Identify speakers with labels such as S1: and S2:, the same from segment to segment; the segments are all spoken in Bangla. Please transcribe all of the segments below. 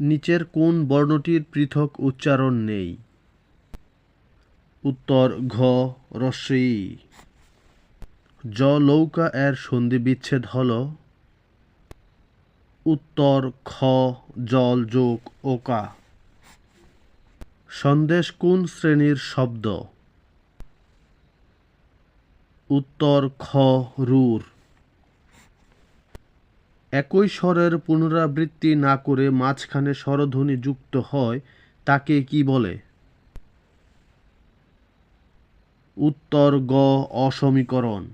S1: নিচের কোন বর্ণটির পৃথক উচ্চারণ নেই? উত্তর, ঘ রস্যই জ লৌকা এর সন্ধি বিচ্ছেদ হল উত্তর, খ, জল, যোগ, ওকা। সন্দেশ কোন শ্রেণির শব্দ? উত্তর, খ, রুর। একই স্বরের পুনরাবৃত্তি না করে মাঝখানে স্বরধ্বনি যুক্ত হয়, তাকে কি বলে? উত্তর গ, অসমীকরণ।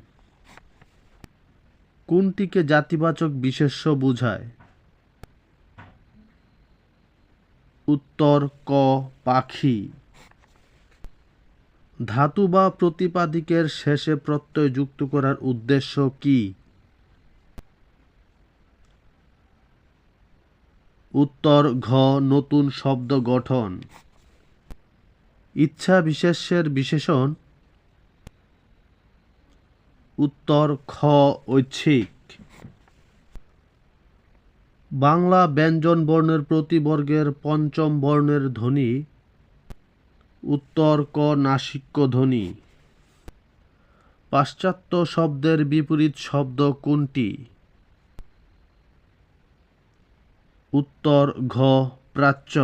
S1: কোনটিকে জাতিবাচক বিশেষ্য বোঝায়? উত্তর ক, পাখি। ধাতু বা প্রতিপাদিকের শেষে প্রত্যয় যুক্ত করার উদ্দেশ্য কি? উত্তর ঘ নতুন শব্দ গঠন। ইচ্ছা বিশেষ্যের বিশেষণ। উত্তর খ ঐচ্ছিক। বাংলা ব্যঞ্জন বর্ণের প্রতিবর্গের পঞ্চম বর্ণের ধ্বনি। উত্তর ক নাসিক্য ধ্বনি। পাশ্চাত্য শব্দের বিপরীত শব্দ কোনটি? উত্তর ঘ, প্রাচ্য।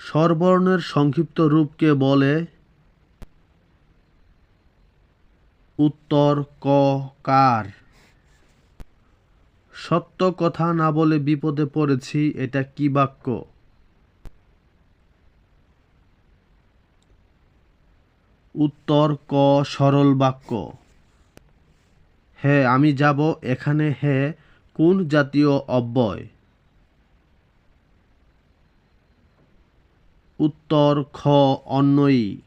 S1: স্বরবর্ণের সংক্ষিপ্ত রূপকে বলে? উত্তর ক, কার। সত্য কথা না বলে বিপদে পড়েছি, এটা কি বাক্য? উত্তর ক, সরল বাক্য। হ্যাঁ আমি যাব এখানে হ্যাঁ কোন জাতীয় অব্যয়? উত্তর, খ অন্যই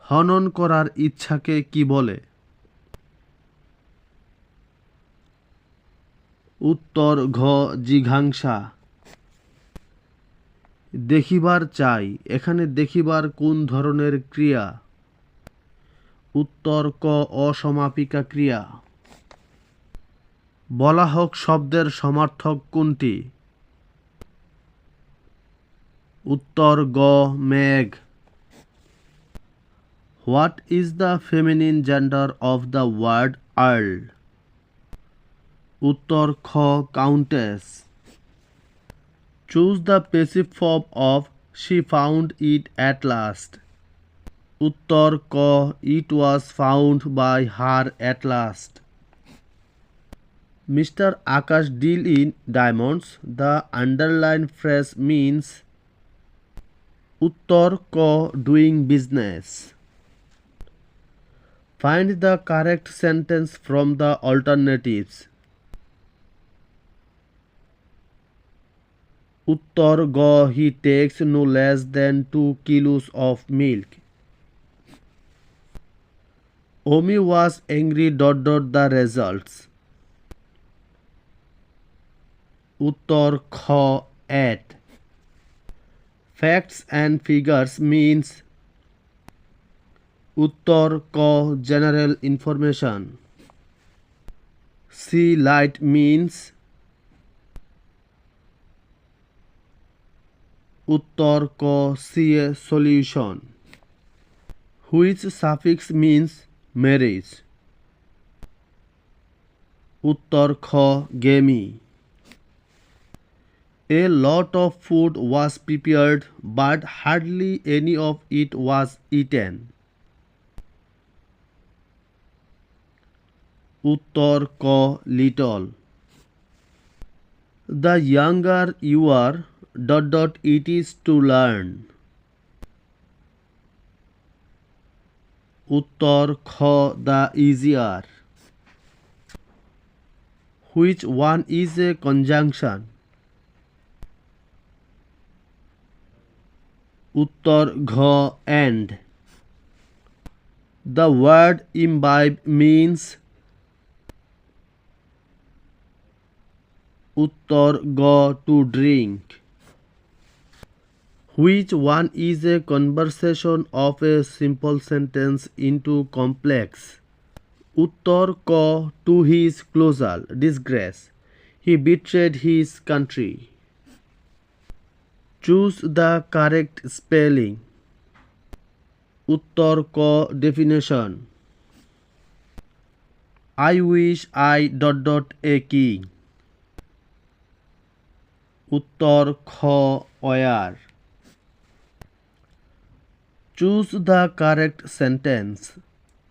S1: হনন করার ইচ্ছাকে কি বলে? উত্তর, ঘ, জিঘাংসা। দেখিবার চাই, এখানে দেখিবার কোন ধরনের ক্রিয়া? উত্তর, ক, অসমাপিকা ক্রিয়া। বলা হোক শব্দের সমার্থক কোনটি? উত্তর গ, মেঘ। What is the feminine gender of the word earl? উত্তর খ, countess. Choose the passive form of she found it at last. উত্তর ক, it was found by her at last. Mr. Akash deal in diamonds. The underlined phrase means Uttar Ko doing business. Find the correct sentence from the alternatives. Uttar Go he takes no less than 2 kilos of milk. Omi was angry dot dot the results. उत्तर ख at facts and figures means उत्तर क general information see light means उत्तर क see a solution हुईज suffix means marriage उत्तर ख गेमी A lot of food was prepared, but hardly any of it was eaten. Uttar Ko little. The younger you are, dot dot it is to learn. Uttar Kho the easier. Which one is a conjunction? উত্তর ঘ and the word imbibe means উত্তর গ to drink which one is a conversation of a simple sentence into complex উত্তর ক to his closer disgrace he betrayed his country choose the correct spelling উত্তর ক definition I wish I dot dot a কি উত্তর খ wire choose the correct sentence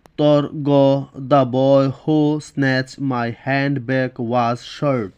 S1: উত্তর গ the boy who snatch my hand bag was short